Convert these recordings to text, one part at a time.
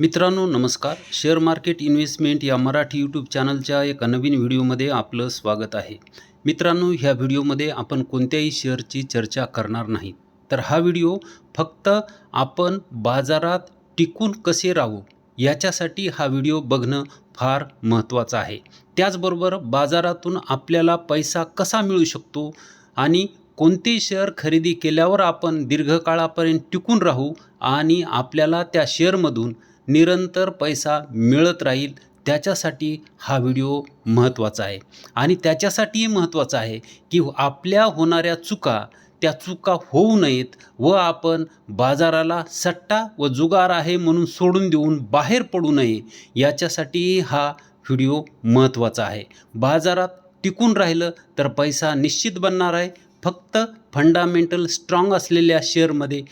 मित्रांनो नमस्कार. Share market investment या मराठी यूट्यूब चॅनलच्या एका नवीन व्हिडिओमध्ये आपलं स्वागत आहे. मित्रांनो ह्या व्हिडिओमध्ये आपण कोणत्याही शेअरची चर्चा करणार नाही. तर हा व्हिडिओ फक्त आपण बाजारात टिकून कसे राहू याच्यासाठी हा व्हिडिओ बघणं फार महत्त्वाचं आहे. त्याचबरोबर बाजारातून आपल्याला पैसा कसा मिळू शकतो आणि कोणते शेअर खरेदी केल्यावर आपण दीर्घकाळापर्यंत टिकून राहू आणि आपल्याला त्या शेअरमधून निरंतर पैसा मिळत राहील त्याच्यासाठी हा व्हिडिओ महत्त्वाचा आहे. आणि त्याच्यासाठीही महत्त्वाचा आहे की आपल्या होणाऱ्या चुका त्या चुका होऊ नयेत व आपण बाजाराला सट्टा व जुगार आहे म्हणून सोडून देऊन बाहेर पडू नये याच्यासाठीही हा व्हिडिओ महत्त्वाचा आहे. बाजारात टिकून राहिलं तर पैसा निश्चित बनणार आहे. फक्त फंडामेंटल स्ट्रॉंग असलेल्या शेअरमध्ये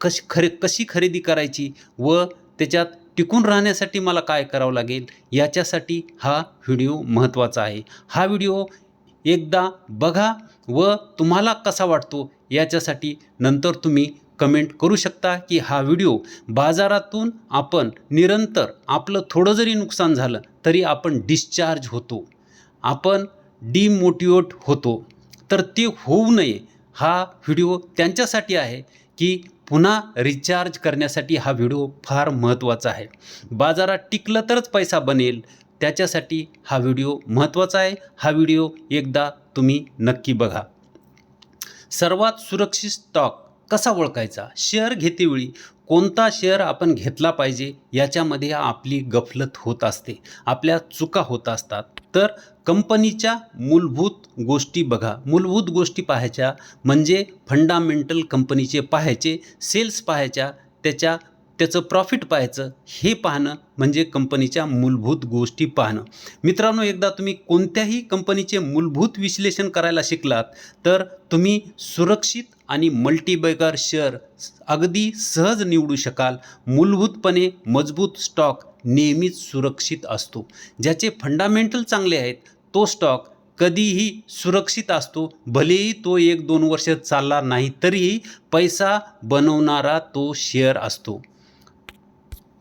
कशी खरे कशी खरेदी करायची व त्याच्यात टिकून राहण्यासाठी मला काय करावं लागेल याच्यासाठी हा व्हिडिओ महत्त्वाचा आहे. हा व्हिडिओ एकदा बघा व तुम्हाला कसा वाटतो याच्यासाठी नंतर तुम्ही कमेंट करू शकता की हा व्हिडिओ बाजारातून आपण निरंतर आपलं थोडं जरी नुकसान झालं तरी आपण डिस्चार्ज होतो. आपण डिमोटिवेट होतो. तर ते होऊ नये. हा व्हिडिओ त्यांच्यासाठी आहे की पुन्हा रिचार्ज करण्यासाठी हा व्हिडिओ फार महत्त्वाचा आहे. बाजारात टिकलं तरच पैसा बनेल. त्याच्यासाठी हा व्हिडिओ महत्त्वाचा आहे. हा व्हिडिओ एकदा तुम्ही नक्की बघा. सर्वात सुरक्षित स्टॉक कसा ओळखायचा? शेअर घेतेवेळी कोणता शेअर आपण घेतला पाहिजे याच्यामध्ये आपली गफलत होत असते आपल्या चुका होत असतात. तर कंपनीच्या मूलभूत गोष्टी बघा. मूलभूत गोष्टी पाहायच्या म्हणजे फंडामेंटल कंपनीचे पाहायचे सेल्स पाहायच्या त्याच्या त्याचं प्रॉफिट पाहायचं हे पाहणं म्हणजे कंपनीच्या मूलभूत गोष्टी पाहणं. मित्रांनो एकदा तुम्ही कोणत्याही कंपनीचे मूलभूत विश्लेषण करायला शिकलात तर तुम्ही सुरक्षित आणि मल्टीबॅगर शेअर अगदी सहज निवडू शकाल. मूलभूतपणे मजबूत स्टॉक नेहमीच सुरक्षित असतो. ज्याचे फंडामेंटल चांगले आहेत तो स्टॉक कधीही सुरक्षित असतो. भलेही तो एक दोन वर्ष चालला नाही तरीही पैसा बनवणारा तो शेअर असतो.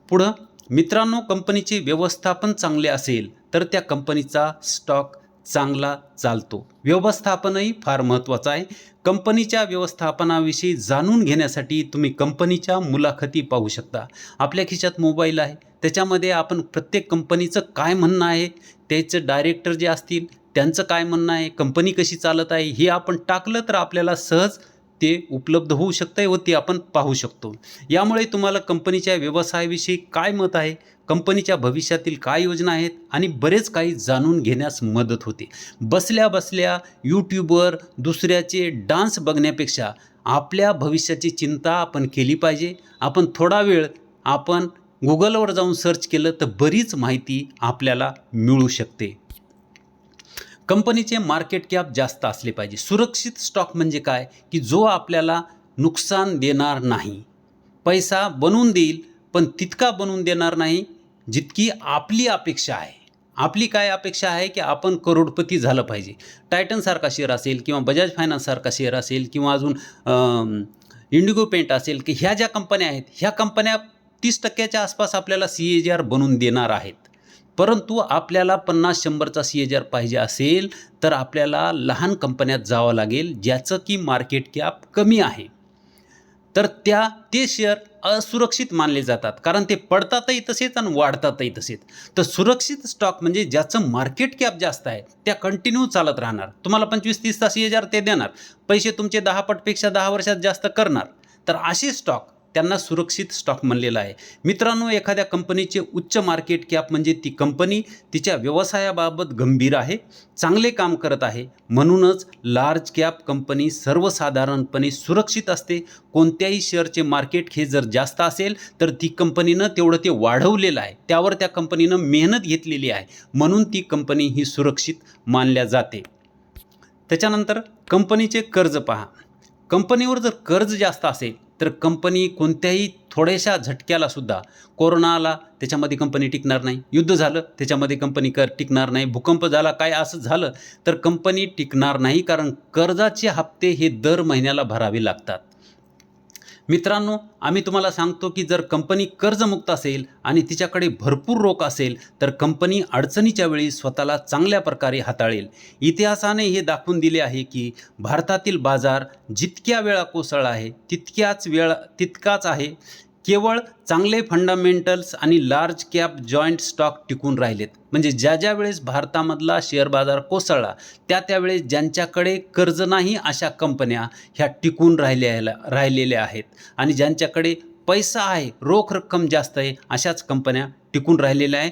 पुढं मित्रांनो कंपनीचे व्यवस्थापन चांगले असेल तर त्या कंपनीचा स्टॉक चांगला चालतो. व्यवस्थापनही फार महत्त्वाचं आहे. कंपनीच्या व्यवस्थापनाविषयी जाणून घेण्यासाठी तुम्ही कंपनीच्या मुलाखती पाहू शकता. आपल्या खिशात मोबाईल आहे. त्याच्यामध्ये आपण प्रत्येक कंपनीचं काय म्हणणं आहे त्याचं डायरेक्टर जे असतील त्यांचं काय म्हणणं आहे कंपनी कशी चालत आहे हे आपण टाकलं तर आपल्याला सहज ते उपलब्ध होऊ शकतं व ते आपण पाहू शकतो. यामुळे तुम्हाला कंपनीच्या व्यवसायाविषयी काय मत आहे? कंपनीच्या भविष्यातील काय योजना आहेत? आणि बरेच काही जाणून घेण्यास मदत होते. बसल्या बसल्या यूट्यूबवर दुसऱ्याचे डान्स बघण्यापेक्षा आपल्या भविष्याची चिंता आपण केली पाहिजे. आपण थोडा वेळ आपण गुगलवर जाऊन सर्च केलं तर बरीच माहिती आपल्याला मिळू शकते. कंपनीचे मार्केट कॅप जास्त असले पाहिजे. सुरक्षित स्टॉक म्हणजे काय? की जो आपल्याला नुकसान देणार नाही. पैसा बनवून देईल पण तितका बनवून देणार नाही जितकी आपली अपेक्षा आहे. आपली काय अपेक्षा आहे? की आपण करोडपती झालं पाहिजे. टायटनसारखा शेअर असेल किंवा बजाज फायनान्ससारखा शेअर असेल किंवा अजून इंडिगो पेंट असेल की ह्या ज्या कंपन्या आहेत ह्या कंपन्या तीस टक्क्याच्या आसपास आपल्याला सी ए जी आर बनवून देणार आहेत. परंतु आपल्याला पन्नास शंभरचा सी एच आर पाहिजे असेल तर आपल्याला लहान कंपन्यात जावं लागेल ज्याचं की मार्केट कॅप कमी आहे. तर त्या ते शेअर असुरक्षित मानले जातात. कारण ते पडतातही तसेच आणि वाढतातही तसेच. तर सुरक्षित स्टॉक म्हणजे ज्याचं मार्केट कॅप जास्त आहे त्या कंटिन्यू चालत राहणार. तुम्हाला पंचवीस तीस तास हजार ते देणार. पैसे तुमचे दहा पटपेक्षा दहा वर्षात जास्त करणार. तर असे स्टॉक त्यांना सुरक्षित स्टॉक म्हणलेला आहे. मित्रांनो एखाद्या कंपनीचे उच्च मार्केट कॅप म्हणजे ती कंपनी तिच्या व्यवसायाबाबत गंभीर आहे चांगले काम करत आहे. म्हणूनच लार्ज कॅप कंपनी सर्वसाधारणपणे सुरक्षित असते. कोणत्याही शेअरचे मार्केट हे जर जास्त असेल तर ती कंपनीनं तेवढं ते वाढवलेलं आहे. त्यावर त्या कंपनीनं मेहनत घेतलेली आहे. म्हणून ती कंपनी ही सुरक्षित मानल्या जाते. त्याच्यानंतर कंपनीचे कर्ज पहा. कंपनीवर जर कर्ज जास्त असेल तर कंपनी कोणत्याही थोड्याशा झटक्याला सुद्धा कोरोना आला त्याच्यामध्ये कंपनी टिकणार नाही. युद्ध झालं त्याच्यामध्ये कंपनी कर टिकणार नाही. भूकंप झाला काय असं झालं तर कंपनी टिकणार नाही कारण कर्जाचे हप्ते हे दर महिन्याला भरावे लागतात. मित्रांनो आम्ही तुम्हाला सांगतो की जर कंपनी कर्जमुक्त असेल आणि तिच्याकडे भरपूर रोख असेल तर कंपनी अडचणीच्या वेळी स्वतःला चांगल्या प्रकारे हाताळेल. इतिहासाने हे दाखवून दिले आहे की भारतातील बाजार जितक्या वेळा कोसळला आहे तितक्याच वेळा तितकाच आहे. केवळ चांगले फंडामेंटल्स आणि लार्ज कॅप जॉईंट स्टॉक टिकून राहिलेत. म्हणजे ज्या ज्या वेळेस भारतामधला शेअर बाजार कोसळला त्या त्यावेळेस ज्यांच्याकडे कर्ज नाही अशा कंपन्या ह्या टिकून राहिल्या राहिलेल्या आहेत. आणि ज्यांच्याकडे पैसा आहे रोख रक्कम जास्त आहे अशाच कंपन्या टिकून राहिलेल्या आहे.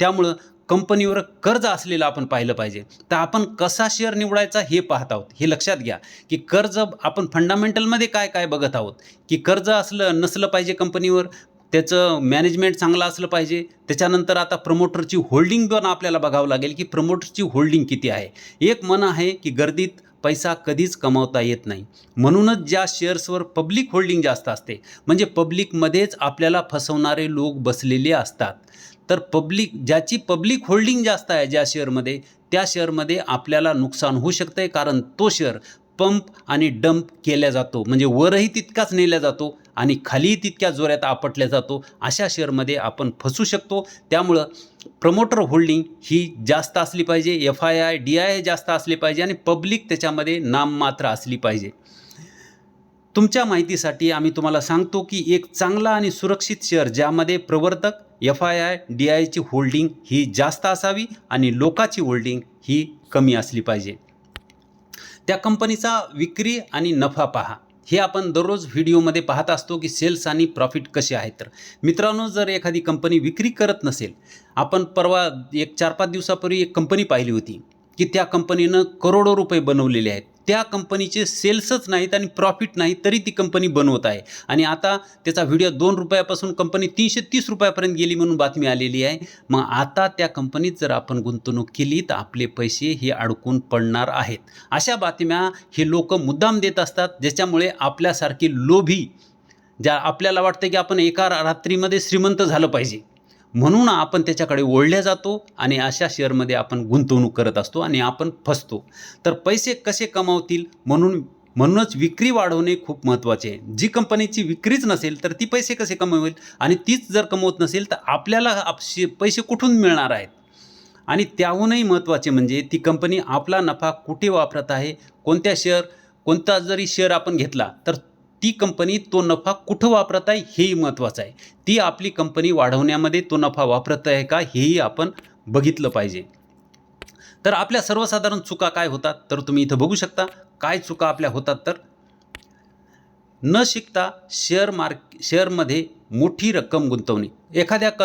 त्यामुळं कंपनीवर कर्ज असलेलं आपण पाहिलं पाहिजे. तर आपण कसा शेअर निवडायचा हे पाहत आहोत. हे लक्षात घ्या की कर्ज आपण फंडामेंटलमध्ये काय काय बघत आहोत. की कर्ज असलं नसलं पाहिजे कंपनीवर त्याचं मॅनेजमेंट चांगलं असलं पाहिजे. त्याच्यानंतर आता प्रमोटरची होल्डिंग पण आपल्याला बघावं लागेल की प्रमोटरची होल्डिंग किती आहे. एक मन आहे की गर्दीत पैसा कधीच कमावता येत नाही. म्हणूनच ज्या शेअर्सवर पब्लिक होल्डिंग जास्त असते म्हणजे पब्लिकमध्येच आपल्याला फसवणारे लोक बसलेले असतात. तर पब्लिक ज्याची पब्लिक होल्डिंग जास्त आहे ज्या शेअरमध्ये त्या शेअरमध्ये आपल्याला नुकसान होऊ शकतं आहे कारण तो शेअर पंप आणि डंप केला जातो. म्हणजे वरही तितकाच नेला जातो आणि खालीही तितक्या जोऱ्यात आपटल्या जातो. अशा शेअरमध्ये आपण फसू शकतो. त्यामुळं प्रमोटर होल्डिंग ही जास्त असली पाहिजे F I I D I जास्त असली पाहिजे आणि पब्लिक त्याच्यामध्ये नाममात्र असली पाहिजे. तुमच्या माहितीसाठी आम्ही तुम्हाला सांगतो की एक चांगला आणि सुरक्षित शेअर ज्यामध्ये प्रवर्तक एफ आय आय डी आयची होल्डिंग ही जास्त असावी आणि लोकाची होल्डिंग ही कमी असली पाहिजे. त्या कंपनीचा विक्री आणि नफा पहा. हे आपण दररोज व्हिडिओमध्ये पाहत असतो की सेल्स आणि प्रॉफिट कसे आहेत तर. मित्रांनो जर एखादी कंपनी विक्री करत नसेल आपण परवा एक चार पाच दिवसापूर्वी एक कंपनी पाहिली होती की त्या कंपनीनं करोडो रुपये बनवलेले आहेत. त्या कंपनीचे सेल्सच नाहीत आणि प्रॉफिट नाही तरी ती कंपनी बनवत आहे. आणि आता त्याचा व्हिडिओ दोन रुपयापासून कंपनी तीनशे तीस रुपयापर्यंत गेली म्हणून बातमी आलेली आहे. मग आता त्या कंपनीत जर आपण गुंतवणूक केली तर आपले पैसे हे अडकून पडणार आहेत. अशा बातम्या हे लोक मुद्दाम देत असतात ज्याच्यामुळे आपल्यासारखी लोभी ज्या आपल्याला वाटतं की आपण एका रात्रीमध्ये श्रीमंत झालं पाहिजे. म्हणून आपण त्याच्याकडे ओढल्या जातो आणि अशा शेअरमध्ये आपण गुंतवणूक करत असतो आणि आपण फसतो. तर पैसे कसे कमावतील? म्हणून म्हणूनच विक्री वाढवणे खूप महत्त्वाचे आहे. जी कंपनीची विक्रीच नसेल तर ती पैसे कसे कमवेल? आणि तीच जर कमवत नसेल तर आपल्याला पैसे कुठून मिळणार आहेत? आणि त्याहूनही महत्त्वाचे म्हणजे ती कंपनी आपला नफा कुठे वापरत आहे? कोणत्या शेअर कोणता जरी शेअर आपण घेतला तर ती कंपनी तो नफा कुठं वापरत आहे हेही महत्त्वाचं आहे. ती आपली कंपनी वाढवण्यामध्ये तो नफा वापरत आहे का हेही आपण बघितलं पाहिजे. तर आपल्या सर्वसाधारण चुका काय होतात तर तुम्ही इथं बघू शकता. काय चुका आपल्या होतात तर न शिकता शेअर मार्क शेअरमध्ये मोठी रक्कम गुंतवणे. एखाद्या क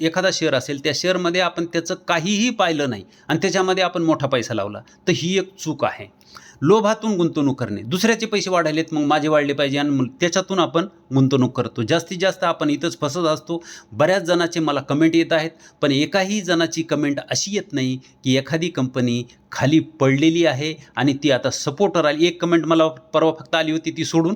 एखादा शेअर असेल त्या शेअरमध्ये आपण त्याचं काहीही पाहिलं नाही आणि त्याच्यामध्ये आपण मोठा पैसा लावला तर ही एक चूक आहे. लोभातून गुंतवणूक करणे. दुसऱ्याचे पैसे वाढायलेत मग माझे वाढले पाहिजे आणि मग त्याच्यातून आपण गुंतवणूक करतो. जास्तीत जास्त आपण इथंच फसत असतो. बऱ्याच जणाचे मला कमेंट येत आहेत पण एकाही जणाची कमेंट अशी येत नाही की एखादी कंपनी खाली पडलेली आहे आणि ती आता सपोर्टर आली. एक कमेंट मला परवा फक्त आली होती ती सोडून.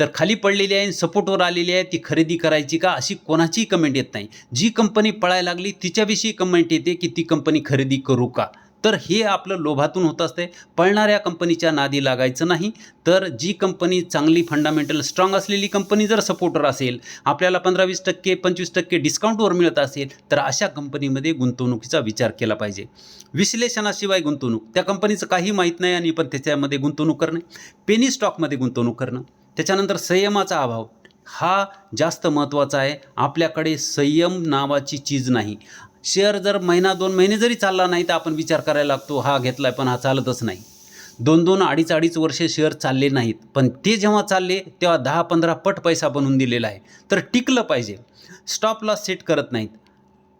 तर खाली पडलेली आहे सपोर्टवर आलेली आहे ती खरेदी करायची का अशी कोणाचीही कमेंट येत नाही. जी कंपनी पळायला लागली तिच्याविषयी कमेंट येते की ती कंपनी खरेदी करू का? तर हे आपलं लोभातून होत असते. पळणाऱ्या कंपनीच्या नादी लागायचं नाही. तर जी कंपनी चांगली फंडामेंटल स्ट्रॉंग असलेली कंपनी जर सपोर्टर असेल आपल्याला पंधरा वीस टक्के पंचवीस टक्के डिस्काउंटवर मिळत असेल तर अशा कंपनीमध्ये गुंतवणुकीचा विचार केला पाहिजे. विश्लेषणाशिवाय गुंतवणूक त्या कंपनीचं काही माहीत नाही आणि पण त्याच्यामध्ये गुंतवणूक करणे पेनी स्टॉकमध्ये गुंतवणूक करणं त्याच्यानंतर संयमाचा अभाव हा जास्त महत्त्वाचा आहे. आपल्याकडे संयम नावाची चीज नाही. शेअर जर महिना दोन महिने जरी चालला नाही तर आपण विचार करायला लागतो हा घेतला आहे पण हा चालतच नाही. दोन दोन अडीच अडीच वर्षे शेअर चालले नाहीत. पण ते जेव्हा चालले तेव्हा दहा पंधरा पट पैसा बनवून दिलेला आहे. तर टिकलं पाहिजे. स्टॉप लॉस सेट करत नाहीत.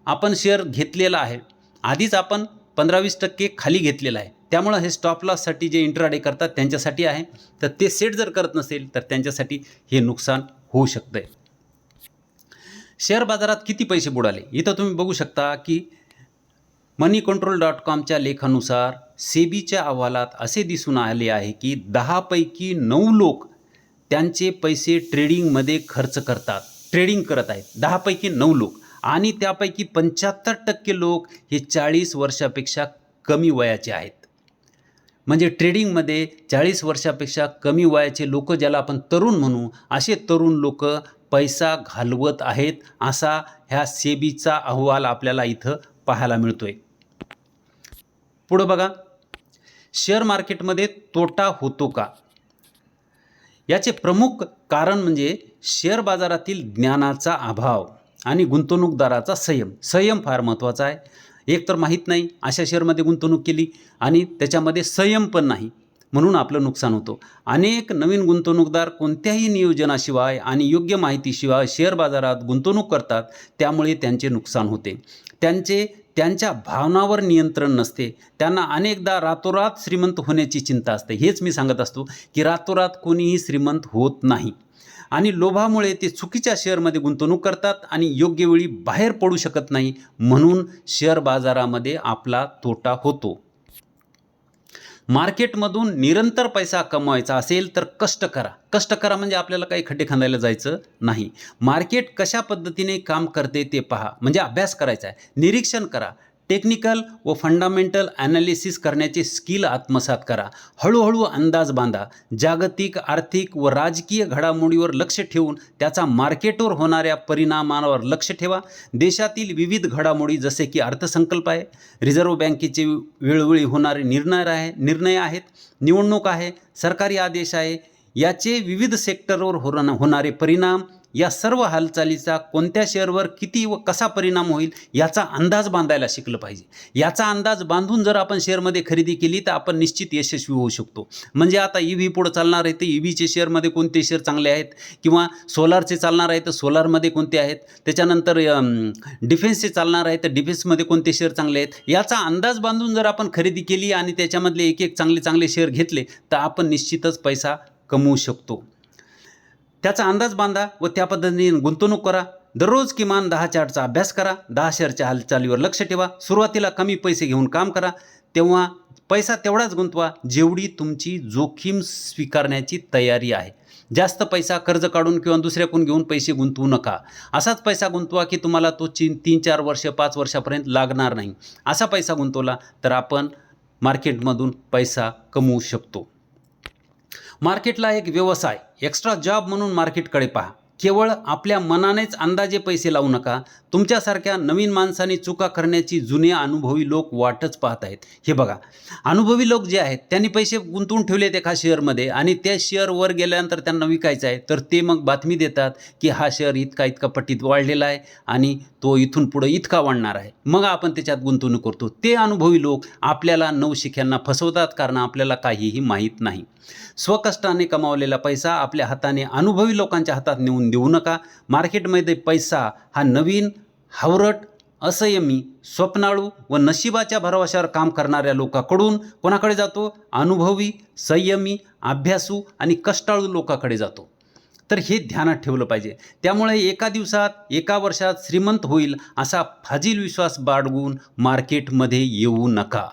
आपण शेअर घेतलेला आहे. आधीच आपण पंधरा वीस टक्के खाली घेतलेला आहे. त्यामुळं हे स्टॉप लॉससाठी जे इंट्राडे करतात त्यांच्यासाठी आहे. तर ते सेट जर करत नसेल तर त्यांच्यासाठी हे नुकसान होऊ शकतं आहे शेअर बाजारात किती पैसे बुडाले? इथं तुम्ही बघू शकता की मनी कंट्रोल डॉट कॉमच्या लेखानुसार सेबीच्या अहवालात असे दिसून आले आहे की दहापैकी नऊ लोक त्यांचे पैसे ट्रेडिंगमध्ये खर्च करतात ट्रेडिंग करत आहेत. दहापैकी नऊ लोक. आणि त्यापैकी पंच्याहत्तर टक्के लोक हे चाळीस वर्षापेक्षा कमी वयाचे आहेत. म्हणजे ट्रेडिंगमध्ये चाळीस वर्षापेक्षा कमी वयाचे लोक ज्याला आपण तरुण म्हणू असे तरुण लोक पैसा घालवत आहेत असा ह्या सेबीचा अहवाल आपल्याला इथं पाहायला मिळतो आहे पुढं बघा शेअर मार्केटमध्ये तोटा होतो का? याचे प्रमुख कारण म्हणजे शेअर बाजारातील ज्ञानाचा अभाव आणि गुंतवणूकदाराचा संयम. संयम फार महत्त्वाचा आहे. एक तर माहीत नाही अशा शेअरमध्ये गुंतवणूक केली आणि त्याच्यामध्ये संयम पण नाही. म्हणून आपलं नुकसान होतं. अनेक नवीन गुंतवणूकदार कोणत्याही नियोजनाशिवाय आणि योग्य माहितीशिवाय शेअर बाजारात गुंतवणूक करतात त्यामुळे त्यांचे नुकसान होते. त्यांचे त्यांच्या भावनावर नियंत्रण नसते. त्यांना अनेकदा रातोरात श्रीमंत होण्याची चिंता असते. हेच मी सांगत असतो की रातोरात कोणीही श्रीमंत होत नाही. आणि लोभामुळे ते चुकीच्या शेअरमध्ये गुंतवणूक करतात आणि योग्य वेळी बाहेर पडू शकत नाही म्हणून शेअर बाजारामध्ये आपला तोटा होतो. मार्केटमधून निरंतर पैसा कमवायचा असेल तर कष्ट करा. कष्ट करा म्हणजे आपल्याला काही खड्डे खांदायला जायचं नाही. मार्केट कशा पद्धतीने काम करते ते पहा. म्हणजे अभ्यास करायचा आहे. निरीक्षण करा. टेक्निकल व फंडामेंटल ॲनालिसिस करण्याचे स्किल आत्मसात करा. हळूहळू अंदाज बांधा. जागतिक आर्थिक व राजकीय घडामोडीवर लक्ष ठेवून त्याचा मार्केटवर होणाऱ्या परिणामावर लक्ष ठेवा. देशातील विविध घडामोडी जसे की अर्थसंकल्प आहे रिझर्व्ह बँकेचे वेळोवेळी होणारे निर्णय आहे निर्णय आहेत निवडणूक आहे सरकारी आदेश आहे याचे विविध सेक्टरवर होणार होणारे परिणाम या सर्व हालचालीचा कोणत्या शेअरवर किती व कसा परिणाम होईल याचा अंदाज बांधायला शिकलं पाहिजे. याचा अंदाज बांधून जर आपण शेअरमध्ये खरेदी केली तर आपण निश्चित यशस्वी होऊ शकतो. म्हणजे आता ई व्ही पुढं चालणार आहे तर ई व्हीचे शेअरमध्ये कोणते शेअर चांगले आहेत? किंवा सोलारचे चालणार आहे तर सोलारमध्ये कोणते आहेत? त्याच्यानंतर डिफेन्सचे चालणार आहे तर डिफेन्समध्ये कोणते शेअर चांगले आहेत? याचा अंदाज बांधून जर आपण खरेदी केली आणि त्याच्यामधले एक एक चांगले चांगले शेअर घेतले तर आपण निश्चितच पैसा कमवू शकतो. त्याचा अंदाज बांधा व त्या पद्धतीने गुंतवणूक करा. दररोज किमान दहा चार्टचा अभ्यास करा. दहा शेअरच्या हालचालीवर लक्ष ठेवा. सुरुवातीला कमी पैसे घेऊन काम करा. तेव्हा पैसा तेवढाच गुंतवा जेवढी तुमची जोखीम स्वीकारण्याची तयारी आहे. जास्त पैसा कर्ज काढून किंवा दुसऱ्याकडून घेऊन पैसे गुंतवू नका. असाच पैसा गुंतवा की तुम्हाला तो ची तीन चार वर्ष पाच वर्षापर्यंत लागणार नाही. असा पैसा गुंतवला तर आपण मार्केटमधून पैसा कमवू शकतो. मार्केटला एक व्यवसाय एक्स्ट्रा जॉब म्हणून मार्केटकडे पहा. केवळ आपल्या मनानेच अंदाजे पैसे लावू नका. तुमच्यासारख्या नवीन माणसाने चुका करण्याची जुने अनुभवी लोक वाटच पाहत आहेत. हे बघा अनुभवी लोक जे आहेत त्यांनी पैसे गुंतवून ठेवलेत एका शेअरमध्ये आणि त्या शेअर वर गेल्यानंतर त्यांना विकायचं आहे. तर ते मग बातमी देतात की हा शेअर इतका इतका पट्टीत वाढलेला आहे आणि तो इथून पुढं इतका वाढणार आहे. मग आपण त्याच्यात गुंतवणूक करतो. ते अनुभवी लोक आपल्याला नवशिक्यांना फसवतात कारण आपल्याला काहीही माहीत नाही. स्वकष्टाने कमावलेला पैसा आपल्या हाताने अनुभवी लोकांच्या हातात नेऊन देऊ नका. मार्केटमध्ये पैसा हा नवीन हावरट असंयमी स्वप्नाळू व नशिबाच्या भरवशावर काम करणाऱ्या लोकांकडून कोणाकडे जातो? अनुभवी संयमी अभ्यासू आणि कष्टाळू लोकांकडे जातो. तर हे ध्यानात ठेवलं पाहिजे. त्यामुळे एका दिवसात एका वर्षात श्रीमंत होईल असा फाजील विश्वास बाळगून मार्केटमध्ये येऊ नका.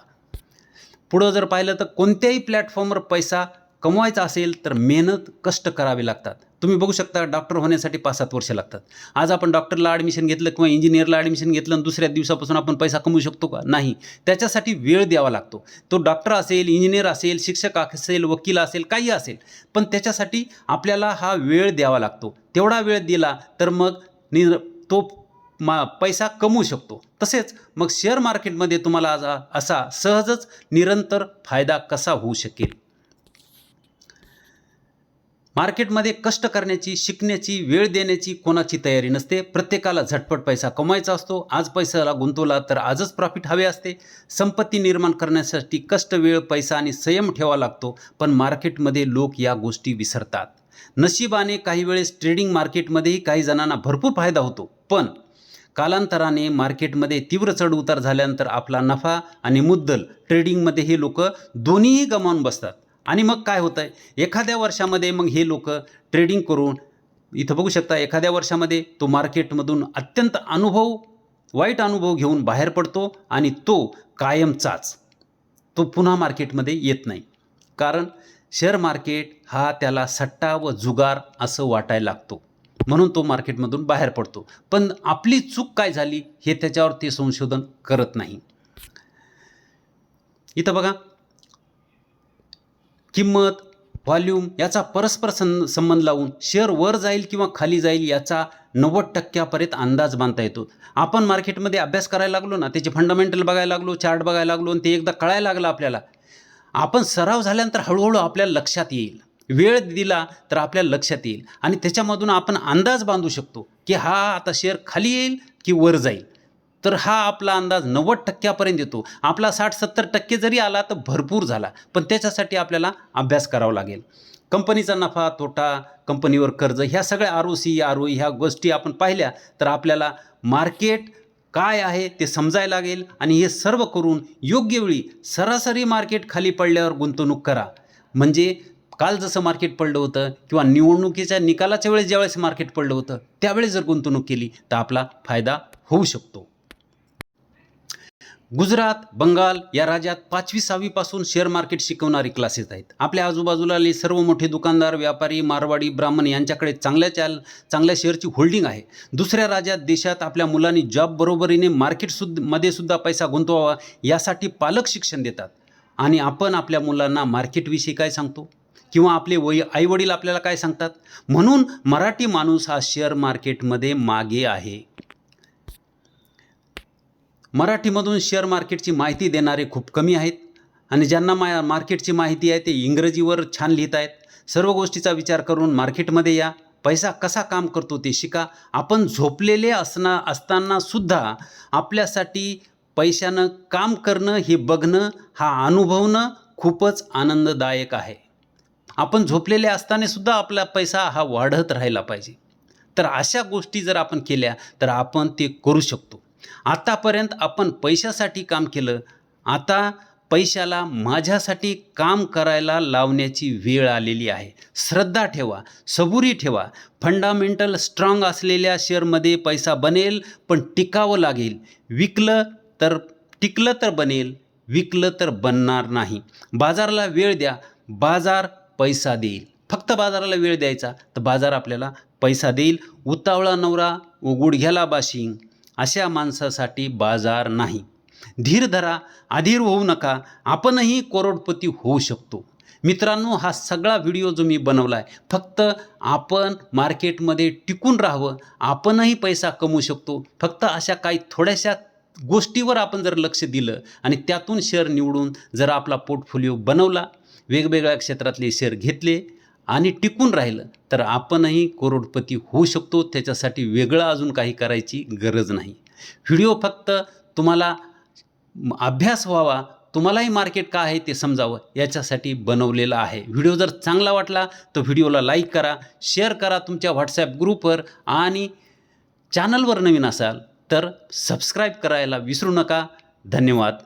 पुढं जर पाहिलं तर कोणत्याही प्लॅटफॉर्मवर पैसा कमवायचा असेल तर मेहनत कष्ट करावे लागतात. तुम्ही बघू शकता डॉक्टर होण्यासाठी पाच सात वर्ष लागतात. आज आपण डॉक्टरला ॲडमिशन घेतलं किंवा इंजिनियरला ॲडमिशन घेतलं आणि दुसऱ्या दिवसापासून आपण पैसा कमवू शकतो का? नाही. त्याच्यासाठी वेळ द्यावा लागतो. तो डॉक्टर असेल इंजिनियर असेल शिक्षक असेल वकील असेल काही असेल पण त्याच्यासाठी आपल्याला हा वेळ द्यावा लागतो. तेवढा वेळ दिला तर मग नि तो मा पैसा कमवू शकतो. तसेच मग शेअर मार्केटमध्ये तुम्हाला आज असा सहजच निरंतर फायदा कसा होऊ शकेल? मार्केटमध्ये कष्ट करण्याची शिकण्याची वेळ देण्याची कोणाची तयारी नसते. प्रत्येकाला झटपट पैसा कमवायचा असतो. आज पैसाला गुंतवला तर आजच प्रॉफिट हवे असते. संपत्ती निर्माण करण्यासाठी कष्ट वेळ पैसा आणि संयम ठेवा लागतो. पण मार्केटमध्ये लोक या गोष्टी विसरतात. नशिबाने काही वेळेस ट्रेडिंग मार्केटमध्येही काही जणांना भरपूर फायदा होतो. पण कालांतराने मार्केटमध्ये तीव्र चढउतार झाल्यानंतर आपला नफा आणि मुद्दल ट्रेडिंगमध्ये हे लोक दोन्हीही गमावून बसतात. आणि मग काय होतं आहे एखाद्या वर्षामध्ये मग हे लोक ट्रेडिंग करून इथं बघू शकता एखाद्या वर्षामध्ये तो मार्केटमधून अत्यंत अनुभव वाईट अनुभव घेऊन बाहेर पडतो आणि तो कायमचाच. तो पुन्हा मार्केटमध्ये येत नाही. कारण शेअर मार्केट हा त्याला सट्टा व जुगार असं वाटायला लागतो. म्हणून तो मार्केटमधून बाहेर पडतो. पण आपली चूक काय झाली हे त्याच्यावर ते संशोधन करत नाही. इथं बघा किंमत व्हॉल्यूम याचा परस्पर सं संबंध लावून शेअर वर जाईल किंवा खाली जाईल याचा नव्वद टक्क्यापर्यंत अंदाज बांधता येतो. आपण मार्केटमध्ये अभ्यास करायला लागलो ना त्याचे फंडामेंटल बघायला लागलो चार्ट बघायला लागलो आणि ते एकदा कळायला लागलं आपल्याला. आपण सराव झाल्यानंतर हळूहळू आपल्या लक्षात येईल. वेळ दिला तर आपल्या लक्षात येईल. आणि त्याच्यामधून आपण अंदाज बांधू शकतो की हा आता शेअर खाली येईल की वर जाईल. तर हा आपला अंदाज नव्वद टक्क्यापर्यंत येतो. आपला साठ सत्तर टक्के जरी आला तर भरपूर झाला. पण त्याच्यासाठी आपल्याला अभ्यास करावा लागेल. कंपनीचा नफा तोटा कंपनीवर कर्ज ह्या सगळ्या R O C R O ह्या गोष्टी आपण पाहिल्या तर आपल्याला मार्केट काय आहे ते समजायला लागेल आणि हे सर्व करून योग्य वेळी सरासरी मार्केट खाली पडल्यावर गुंतवणूक करा. म्हणजे काल जसं मार्केट पडलं होतं किंवा निवडणुकीच्या निकालाच्या वेळेस ज्यावेळेस मार्केट पडलं होतं त्यावेळेस जर गुंतवणूक केली तर आपला फायदा होऊ शकतो. गुजरात बंगाल या राज्यात पाचवी सहावीपासून शेअर मार्केट शिकवणारे क्लासेस आहेत. आपल्या आजूबाजूला सर्व मोठे दुकानदार व्यापारी मारवाडी ब्राह्मण यांच्याकडे चांगल्या चाल चांगल्या शेअरची होल्डिंग आहे. दुसऱ्या राज्यात देशात आपल्या मुलांनी जॉब बरोबरीने मार्केट सुद्धमध्ये सुद्धा पैसा गुंतवावा यासाठी पालक शिक्षण देतात. आणि आपण आपल्या मुलांना मार्केटविषयी काय सांगतो? किंवा आपले वय आईवडील आपल्याला काय सांगतात? म्हणून मराठी माणूस हा शेअर मार्केटमध्ये मागे आहे. मराठीमधून शेअर मार्केटची माहिती देणारे खूप कमी आहेत. आणि ज्यांना मा मार्केटची माहिती आहे ते इंग्रजीवर छान लिहित आहेत. सर्व गोष्टीचा विचार करून मार्केटमध्ये या. पैसा कसा काम करतो ते शिका. आपण झोपलेले असना असताना सुद्धा आपल्यासाठी पैशानं काम करणं हे बघणं हा अनुभवणं खूपच आनंददायक आहे. आपण झोपलेले असताना सुद्धा आपला पैसा हा वाढत राहिला पाहिजे. तर अशा गोष्टी जर आपण केल्या तर आपण ते करू शकतो. आतापर्यंत आपण पैशासाठी काम केलं. आता पैशाला माझ्यासाठी काम करायला लावण्याची वेळ आलेली आहे. श्रद्धा ठेवा सबुरी ठेवा. फंडामेंटल स्ट्रॉंग असलेल्या शेअरमध्ये पैसा बनेल पण टिकावं लागेल. विकलं तर टिकलं तर बनेल विकलं तर बनणार नाही. बाजाराला वेळ द्या बाजार पैसा देईल. फक्त बाजाराला वेळ द्यायचा तर बाजार आपल्याला पैसा देईल. उतावळा नवरा व गुडघ्याला बाशिंग. अशा माणसासाठी बाजार नाही. धीर धरा अधीर होऊ नका आपणही करोडपती होऊ शकतो. मित्रांनो हा सगळा व्हिडिओ जो मी बनवला आहे फक्त आपण मार्केटमध्ये टिकून राहावं आपणही पैसा कमवू शकतो. फक्त अशा काही थोड्याशा गोष्टीवर आपण जर लक्ष दिलं आणि त्यातून शेअर निवडून जर आपला पोर्टफोलिओ बनवला वेगवेगळ्या क्षेत्रातले शेअर घेतले आणि टिकून राहिलं तर आपणही करोडपती होऊ शकतो. त्याच्यासाठी वेगळं अजून काही करायची गरज नाही. व्हिडिओ फक्त तुम्हाला अभ्यास व्हावा तुम्हालाही मार्केट का आहे ते समजावं याच्यासाठी बनवलेलं आहे. व्हिडिओ जर चांगला वाटला तर व्हिडिओला लाईक करा शेअर करा तुमच्या व्हॉट्सॲप ग्रुपवर आणि चॅनलवर नवीन असाल तर सबस्क्राईब करायला विसरू नका. धन्यवाद.